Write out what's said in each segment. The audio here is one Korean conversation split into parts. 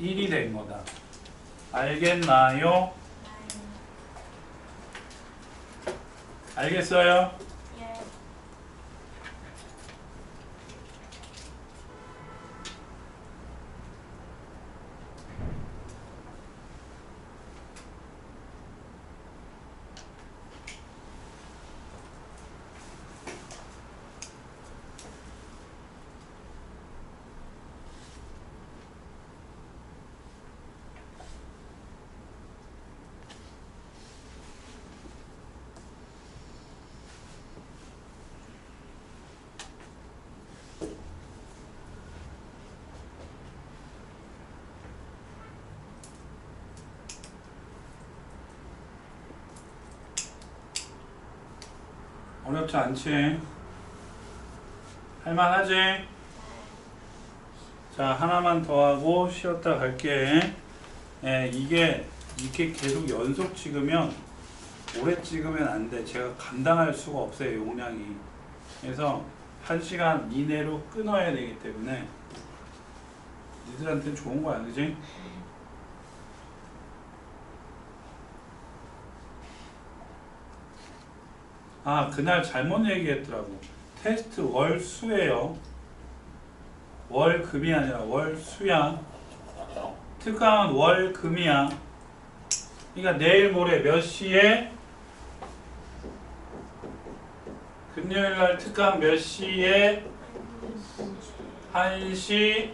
1이 된 거다. 알겠나요? 알겠어요? 어렵지 않지? 할만하지? 자 하나만 더 하고 쉬었다 갈게. 예, 이게 이렇게 계속 연속 찍으면 오래 찍으면 안 돼. 제가 감당할 수가 없어요 용량이. 그래서 한 시간 이내로 끊어야 되기 때문에 니들한테 좋은 거야, 그지? 아 그날 잘못 얘기했더라고. 테스트 월 수예요. 월 금이 아니라 월 수야. 특강은 월 금이야. 그러니까 내일 모레 몇 시에 금요일 날 특강 몇 시에 1시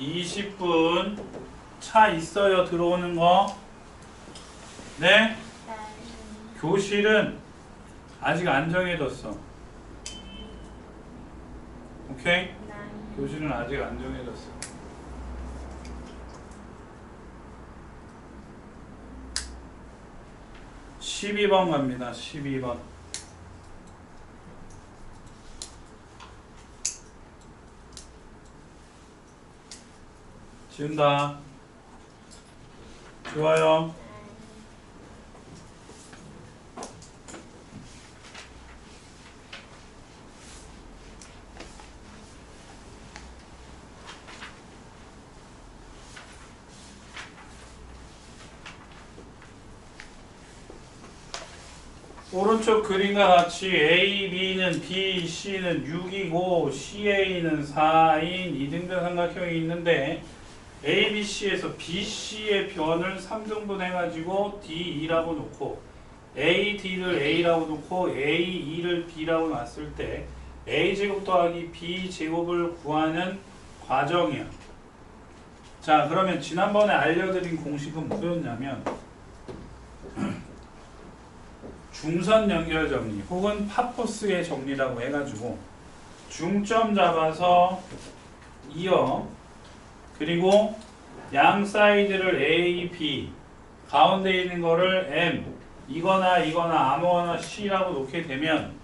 20분 차 있어요 들어오는 거. 네? 교실은 아직 안 정해졌어. 오케이? 교실은 아직 안 정해졌어. 12번 갑니다. 12번. 지운다. 좋아요. 오른쪽 그림과 같이 A, B는 B, C는 6이고 CA는 4인 이등변 삼각형이 있는데 A, B, C에서 B, C의 변을 3등분 해가지고 D, E라고 놓고 A, D를 A라고 놓고 A, E를 B라고 놨을 때 A 제곱 더하기 B 제곱을 구하는 과정이야. 자 그러면 지난번에 알려드린 공식은 뭐였냐면 중선 연결 정리 혹은 파포스의 정리라고 해가지고 중점 잡아서 이어 그리고 양 사이드를 A, B 가운데 있는 거를 M 이거나 이거나 아무거나 C라고 놓게 되면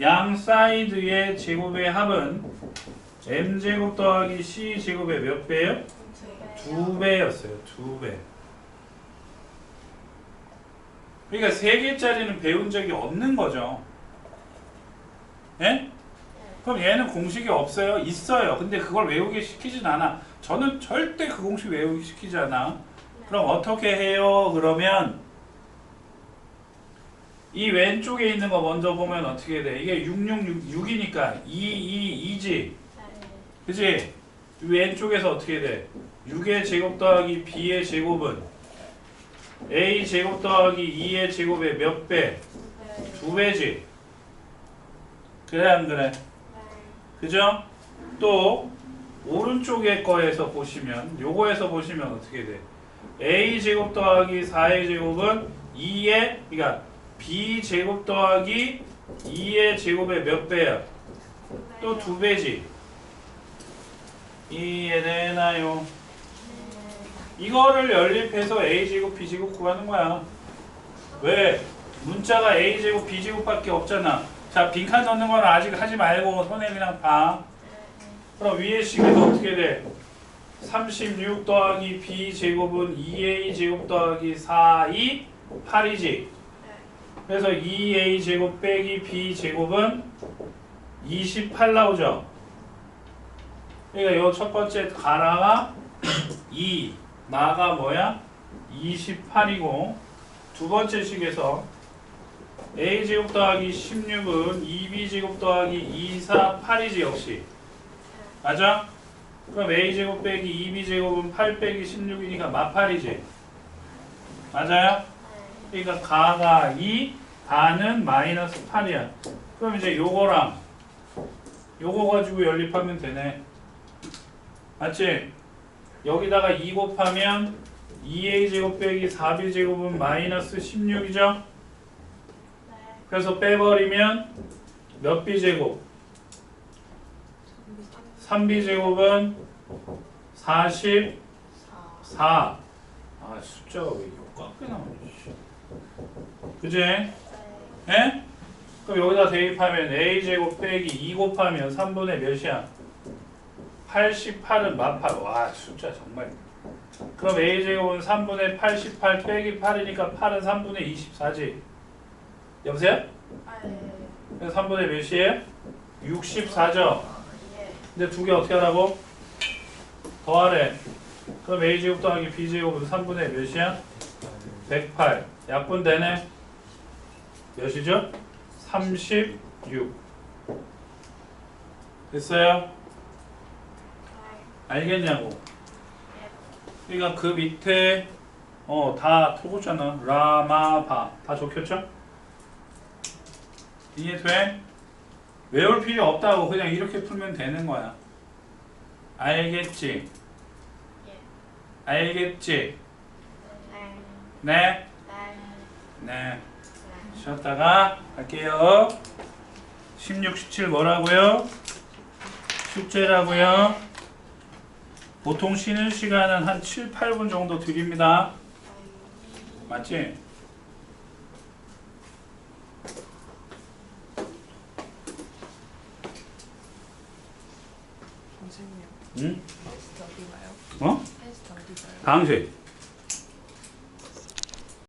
양 사이드의 제곱의 합은 M 제곱 더하기 C 제곱의 몇 배요? 두 배였어요. 두 배. 그러니까 세 개짜리는 배운 적이 없는 거죠. 예? 그럼 얘는 공식이 없어요? 있어요. 근데 그걸 외우게 시키진 않아. 저는 절대 그 공식 외우게 시키지 않아. 그럼 어떻게 해요? 그러면 이 왼쪽에 있는 거 먼저 보면 어떻게 돼? 이게 666, 6이니까 2, 2, 2지. 그지? 왼쪽에서 어떻게 돼? 6의 제곱 더하기 b의 제곱은 a 제곱 더하기 2의 제곱의 몇 배? 두 배지. 그래 안 그래? 그죠? 또 오른쪽에 거에서 보시면 요거에서 보시면 어떻게 돼? a 제곱 더하기 4의 제곱은 2의 그러니까 b 제곱 더하기 2의 제곱의 몇 배야? 또 두 배지. 이해되나요? 이거를 연립해서 a제곱 b제곱 구하는 거야. 왜? 문자가 a제곱 b제곱밖에 없잖아. 자 빈칸 넣는 건 아직 하지 말고 손에 그냥 봐. 그럼 위에 식에서 어떻게 돼? 36 더하기 b제곱은 2a 제곱 더하기 4이 8이지. 그래서 2a 제곱 빼기 b 제곱은 28 나오죠. 그러니까 요첫 번째 가라가 2 나가 뭐야? 28이고 두 번째 식에서 a제곱 더하기 16은 2b제곱 더하기 2, 4, 8이지 역시 맞아? 그럼 a제곱 빼기 2b제곱은 8 빼기 16이니까 마팔이지 맞아요? 그러니까 가가 2, 가는 마이너스 8이야 그럼 이제 요거랑 요거 가지고 연립하면 되네 맞지? 여기다가 2 곱하면 2a제곱 빼기 4b제곱은 마이너스 16이죠? 그래서 빼버리면 몇 b제곱? 3b제곱은 44. 아 숫자가 왜 깎게 나오지? 그지? 예? 그럼 여기다 대입하면 a제곱 빼기 2 곱하면 3분의 몇이야? 88은 만팔. 와 숫자 정말. 그럼 a제곱은 3분의 88 빼기 8이니까 8은 3분의 24지. 여보세요? 그래서 3분의 몇이에요? 64죠. 근데 두 개 어떻게 하라고? 더하래. 그럼 a제곱 더하기 b제곱은 3분의 몇이야? 108. 약분되네. 몇이죠? 36. 됐어요? 알겠냐고. 그러니까 그 밑에 어다 적었잖아. 라마바 다 적혔죠? 이해 돼? 외울 필요 없다고 그냥 이렇게 풀면 되는 거야. 알겠지? 알겠지? 네? 네. 쉬었다가 갈게요. 16, 17 뭐라고요? 숙제라고요? 보통 쉬는 시간은 한 7, 8분 정도 드립니다. 맞지? 선생님 응? 테스트 어디 가요? 어? 테스트 어디 가요? 주